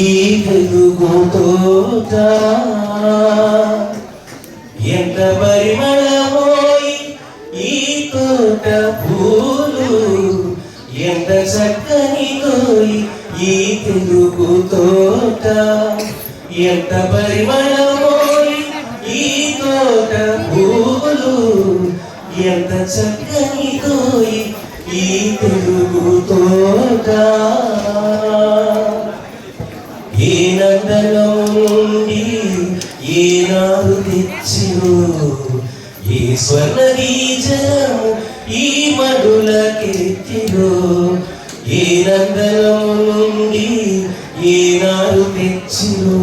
ఈ తెలుగు ఎంత పరిమళమోయి ఈ తోట పూలు? ఎంత చక్కని తోయి ఈ తెలుగు తోట? ఎంత పరిమళమోయి ఈ తోట పూలు? ఎంత చక్కని తోయి ఈ తెలుగు తోట? స్వర్ణ బీజము ఈ మధుల కీర్తిలో ఏ నందనం నుండి ఏ నారు తెచ్చిను.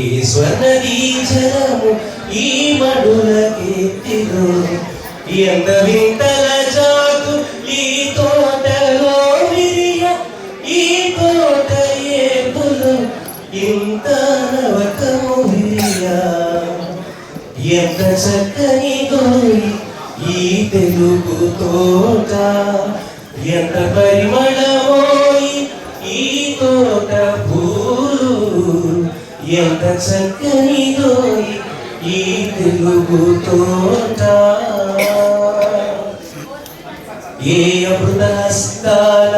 ఏ స్వర్ణ బీజము ఈ మధుల కీర్తిలో ఎంత వింతల జాతు ఈ తోటలో విరియ ఈ తోట ఏపులు ఇంత నవకము విరియా. ఎంత చక్కని గోరి ఈ తెలుగు తోట ఎంత పరిమళమోయి ఈ తోట పూలు ఎంత చక్కని గోరి ఈ తెలుగు తోట? ఏ అమృత హస్తాల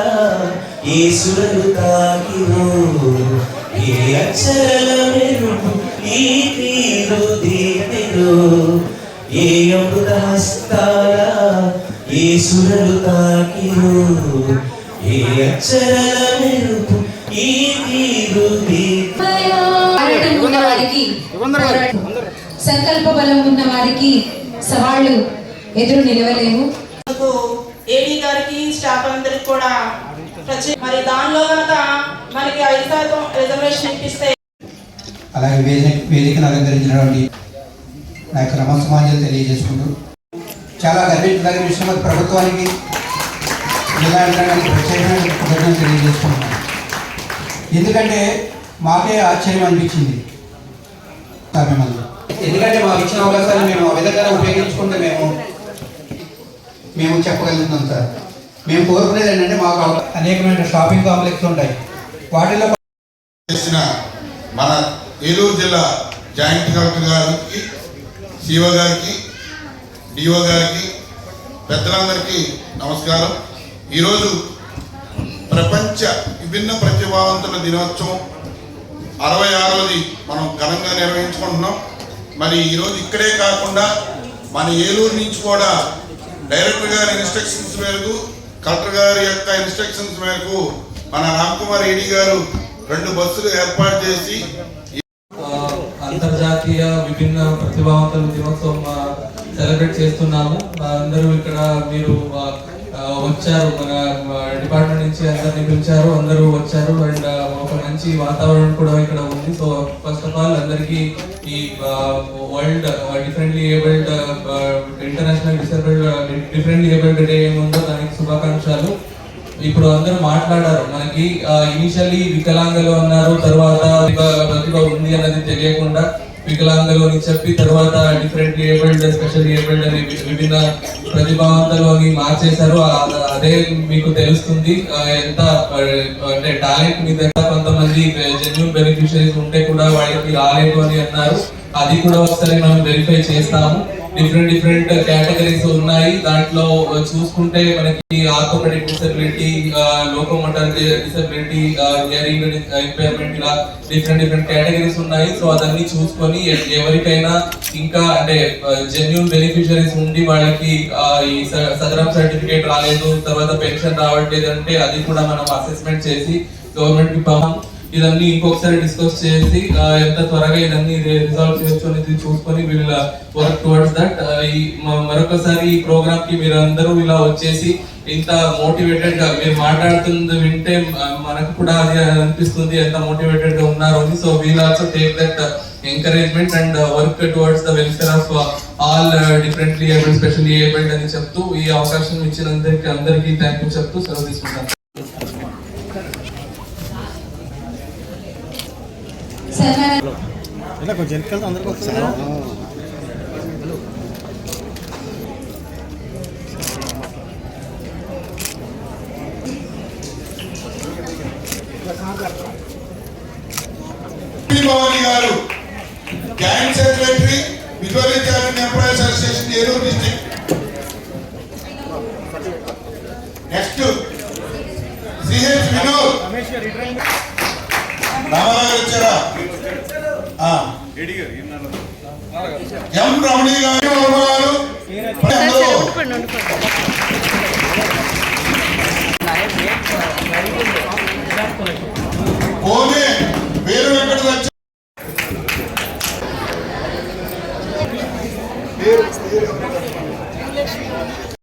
ఏ సురలు తాకినో? ఏ అక్షరల మెరుపు ఈ తీరు దీని ఏ అమృతహస్తాల ఏ సురలు తాకినో ఏ అక్షరల మెరుపు ఈ తీరు. సంకల్ప బలం ఉన్న వారికి సవాళ్ళు ఎదురు నిలవలేవు కు ఏడీ గారికి స్టాఫ్ అందరికి కూడా మరి దానిలో కనుక మనకి ఐదు శాతం రిజర్వేషన్ ఇప్పిస్తే అలాగే వేదిక వేదికను అలంకరించినటువంటి నా యొక్క నమస్సమాజాలు తెలియజేసుకుంటూ చాలా గర్వించదగిన విషయం అది ప్రభుత్వానికి జిల్లా యంత్రాంగానికి ప్రత్యేకమైన కృతజ్ఞతలు తెలియజేసుకుంటున్నాను. ఎందుకంటే మాకే ఆశ్చర్యం అనిపించింది మిమ్మల్ని. ఎందుకంటే మాకు ఇచ్చిన అవకాశాలు మేము ఆ విధంగా ఉపయోగించుకుంటే మేము మేము చెప్పగలుగుతున్నాం సార్. మేము కోరుకునేది ఏంటంటే మాకు అనేకమైన షాపింగ్ కాంప్లెక్స్ ఉంటాయి. వాటిలో చేసిన మన ఏలూరు జిల్లా జాయింట్ కలెక్టర్ గారికి సిఓ గారికి డిఓ గారికి పెద్దలందరికీ నమస్కారం. ఈరోజు ప్రపంచ విభిన్న ప్రతిభావంతుల దినోత్సవం అరవై ఆరోది మనం ఘనంగా నిర్వహించుకుంటున్నాం. మరి ఈరోజు ఇక్కడే కాకుండా మన ఏలూరు నుంచి కూడా డైరెక్టర్ గారి ఇన్స్ట్రక్షన్స్ మేరకు కలెక్టర్ గారి యొక్క ఇన్స్ట్రక్షన్స్ మేరకు మన రామ్ కుమార్ రెడ్డి గారు రెండు బస్సులు ఏర్పాటు చేసి అంతర్జాతీయ విభిన్న ప్రతిభావంతుల దినోత్సవం సెలబ్రేట్ చేస్తున్నాము. అందరూ ఇక్కడ మీరు వచ్చారు. మన డిపార్ట్మెంట్ నుంచి అందరినీ పిలిచారు. అందరూ వచ్చారు. అండ్ ఒక మంచి వాతావరణం కూడా ఇక్కడ ఉంది. సో ఫస్ట్ ఆఫ్ ఆల్ అందరికీ ఈ world differently abled international disabled differently abled day ఏముందో దానికి శుభాకాంక్షలు. ఇప్పుడు అందరూ మాట్లాడారు. మనకి ఇనిషియల్లీ వికలాంగులు అన్నారు తర్వాత ప్రతిభ- ఉంది అన్నది తెలియకుండా వికలాంగులు అని చెప్పి తర్వాత డిఫరెంట్ ఏబిల్డ్ స్పెషల్ ఏబిల్డ్ అని విభిన్న ప్రతిభావంతులు అని మార్చేశారు అదే మీకు తెలుస్తుంది. ఎంత అంటే టాలెంట్ మీద ఎంత కొంతమంది జెన్యున్ బెనిఫిషరీస్ ఉంటే కూడా వాళ్ళకి రాలేదు అని అన్నారు. అది కూడా ఒకసారి మనం వెరిఫై చేస్తాము. డిఫరెంట్ డిఫరెంట్ కేటగిరీస్ ఉన్నాయి. దాంట్లో చూసుకుంటే మనకి orthopaedic disability locomotor disability hearing impairment ఇలా డిఫరెంట్ డిఫరెంట్ కేటగిరీస్ ఉన్నాయి. సో అదన్నీ చూసుకొని ఎవరికైనా ఇంకా అంటే జెన్యున్ బెనిఫిషరీస్ ఉండి వాళ్ళకి ఈ సదరం సర్టిఫికేట్ రాలేదు తర్వాత పెన్షన్ రావట్లేదు అంటే అది కూడా మనం అసెస్మెంట్ చేసి గవర్నమెంట్కి ఇదన్నీ ఇంకొకసారి డిస్కస్ చేసి ఎంత త్వరగా ఇదన్నీ రిజాల్వ్ చేయొచ్చు అనేది చూసుకొని వీళ్ళ వర్క్ టువర్డ్స్ దట్ ఈ మరొకసారి ఈ ప్రోగ్రామ్కి మీరు అందరూ ఇలా వచ్చేసి ఇంత మోటివేటెడ్గా మీరు మాట్లాడుతుంది వింటే మనకు కూడా అది అనిపిస్తుంది ఎంత మోటివేటెడ్గా ఉన్నారు అని. So we'll also take that encouragement and work towards the welfare of all differently abled specially abled అని చెప్తూ ఈ అవకాశం ఇచ్చినందరికి అందరికీ థ్యాంక్ యూ చెప్తూ సెలవు తీసుకుంటాను. సన్మాన ఎం రమణి గారు